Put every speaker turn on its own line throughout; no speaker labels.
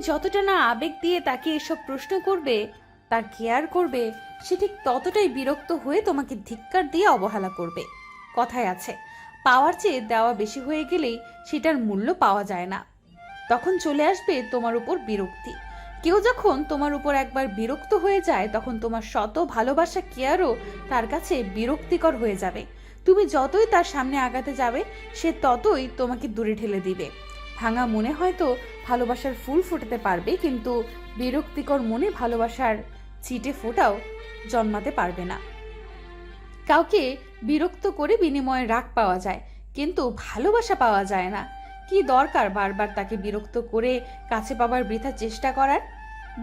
যতটা না আবেগ দিয়ে তাকে এসব প্রশ্ন করবে, তার কেয়ার করবে, সে ঠিক ততটাই বিরক্ত হয়ে তোমাকে ধিক্কার দিয়ে অবহেলা করবে। কথায় আছে, পাওয়ার চেয়ে দেওয়া বেশি হয়ে গেলেই সেটার মূল্য পাওয়া যায় না। তখন চলে আসবে তোমার উপর বিরক্তি। কেউ যখন তোমার উপর একবার বিরক্ত হয়ে যায়, তখন তোমার শত ভালোবাসা, কেয়ারও তার কাছে বিরক্তিকর হয়ে যাবে। তুমি যতই তার সামনে আগাতে যাবে, সে ততই তোমাকে দূরে ঠেলে দিবে। ভাঙা মনে হয়তো ভালোবাসার ফুল ফোটাতে পারবে, কিন্তু বিরক্তিকর মনে ভালোবাসার চিটে ফোটাও জন্মাতে পারবে না। কাউকে বিরক্ত করে বিনিময়ে রাগ পাওয়া যায়, কিন্তু ভালোবাসা পাওয়া যায় না। কি দরকার বারবার তাকে বিরক্ত করে কাছে পাবার বৃথা চেষ্টা করার?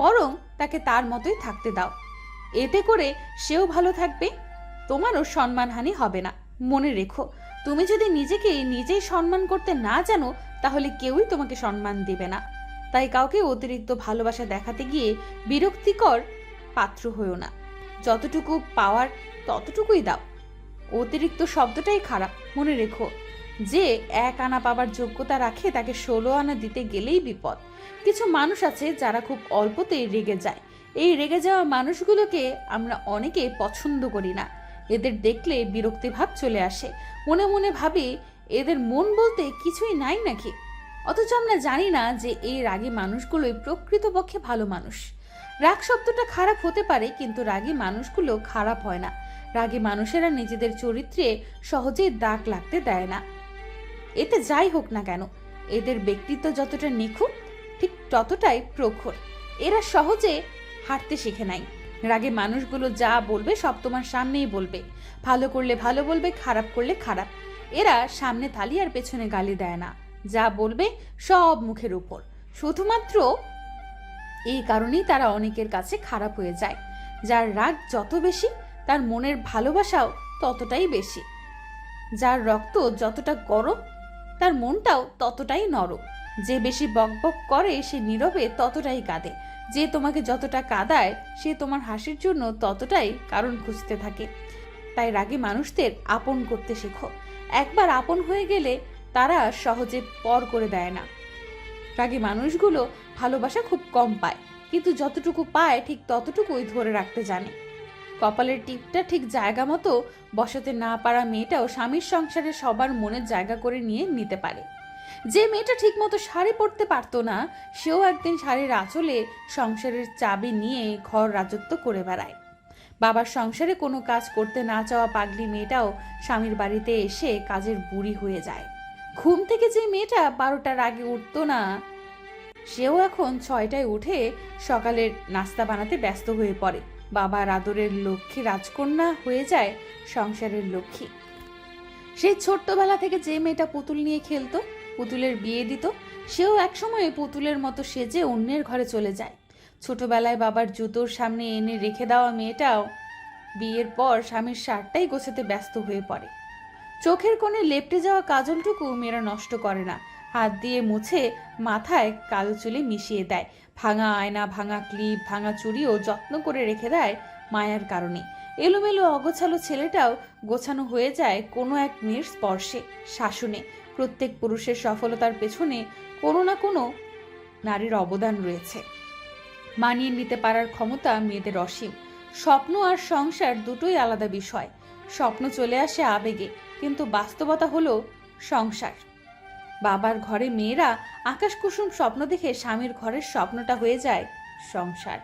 বরং তাকে তার মতোই থাকতে দাও। এতে করে সেও ভালো থাকবে, তোমারও সম্মানহানি হবে না। মনে রেখো তুমি যদি নিজেকে নিজেই সম্মান করতে না জানো, তাহলে কেউই তোমাকে সম্মান দেবে না। তাই কাউকে অতিরিক্ত ভালোবাসা দেখাতে গিয়ে বিরক্তিকর পাত্র হয়েও না। যতটুকু পাওয়ার ততটুকুই দাও। অতিরিক্ত শব্দটাই খারাপ, মনে রেখো। যে এক আনা পাবার যোগ্যতা রাখে, তাকে ষোলো আনা দিতে গেলেই বিপদ। কিছু মানুষ আছে যারা খুব অল্পতেই রেগে যায়। এই রেগে যাওয়া মানুষগুলোকে আমরা অনেকে পছন্দ করি না। এদের দেখলে বিরক্তি ভাব চলে আসে। মনে মনে ভাবি, এদের মন বলতে কিছুই নাই নাকি? অথচ আমরা জানি না যে এই রাগী মানুষগুলোই প্রকৃতপক্ষে ভালো মানুষ। রাগ শব্দটা খারাপ হতে পারে, কিন্তু রাগী মানুষগুলো খারাপ হয় না। রাগী মানুষেরা নিজেদের চরিত্রে সহজেই দাগ লাগতে দেয় না। এতে যাই হোক না কেন, এদের ব্যক্তিত্ব যতটা নিখুঁত, ঠিক ততটাই প্রখর। এরা সহজে হাঁটতে শিখে রাগে মানুষগুলো যা বলবে সব তোমার সামনেই বলবে। ভালো করলে ভালো বলবে, খারাপ করলে খারাপ। এরা সামনে তালি আর পেছনে গালি দেয় না। যা বলবে সব মুখের উপর। শুধুমাত্র এই কারণেই তারা অনেকের কাছে খারাপ হয়ে যায়। যার রাগ যত বেশি, তার মনের ভালোবাসাও ততটাই বেশি। যার রক্ত যতটা গরম, তার মনটাও ততটাই নরম। যে বেশি বকবক করে, সে নীরবে ততটাই কাঁদে। যে তোমাকে যতটা কাঁদায়, সে তোমার হাসির জন্য ততটাই কারণ খুঁজতে থাকে। তাই রাগী মানুষদের আপন করতে শেখো। একবার আপন হয়ে গেলে তারা সহজে পর করে দেয় না। রাগী মানুষগুলো ভালোবাসা খুব কম পায়, কিন্তু যতটুকু পায় ঠিক ততটুকুই ধরে রাখতে জানে। কপালের টিপটা ঠিক জায়গা মতো বসাতে না পারা মেয়েটাও স্বামীর সংসারে সবার মনের জায়গা করে নিয়ে নিতে পারে। যে মেয়েটা ঠিকমতো শাড়ি পরতে পারতো না, সেও একদিন শাড়ির আঁচলে সংসারের চাবি নিয়ে ঘর রাজত্ব করে বেড়ায়। বাবার সংসারে কোনো কাজ করতে না চাওয়া পাগলি মেয়েটাও স্বামীর বাড়িতে এসে কাজের বুড়ি হয়ে যায়। ঘুম থেকে যে মেয়েটা বারোটার আগে উঠতো না, সেও এখন ছয়টায় উঠে সকালের নাস্তা বানাতে ব্যস্ত হয়ে পড়ে। বাবার আদরের লক্ষ্মী, রাজকন্যা হয়ে যায় সংসারের লক্ষ্মী। সেই ছোট্টবেলা থেকে যে মেয়েটা পুতুল নিয়ে খেলতো পুতুলের বিয়ে দিত, সেও একসময় পুতুলের মতো সেজে অন্যের ঘরে চলে যায়। ছোটবেলায় বাবার জুতোর সামনে এনে রেখে দেওয়া মেয়েটাও বিয়ের পর স্বামীর শার্টটাই গোছাতে ব্যস্ত হয়ে পড়ে। চোখের কোণে লেপটে যাওয়া কাজলটুকু মেয়েরা নষ্ট করে না। হাত দিয়ে মুছে মাথায় কালো চুলে মিশিয়ে দেয়। ভাঙা আয়না, ভাঙা ক্লিপ, ভাঙা চুড়িও যত্ন করে রেখে দেয় মায়ার কারণে। এলোমেলো অগোছালো ছেলেটাও গোছানো হয়ে যায় কোনো এক মেয়ের স্পর্শে, শাসনে। প্রত্যেক পুরুষের সফলতার পেছনে কোনো না কোনো নারীর অবদান রয়েছে। মানিয়ে নিতে পারার ক্ষমতা মেয়েদের অসীম। স্বপ্ন আর সংসার দুটোই আলাদা বিষয়। স্বপ্ন চলে আসে আবেগে, কিন্তু বাস্তবতা হলো সংসার। বাবার ঘরে মেয়েরা আকাশ কুসুম স্বপ্ন দেখে স্বামীর ঘরের স্বপ্নটা হয়ে যায় সংসার।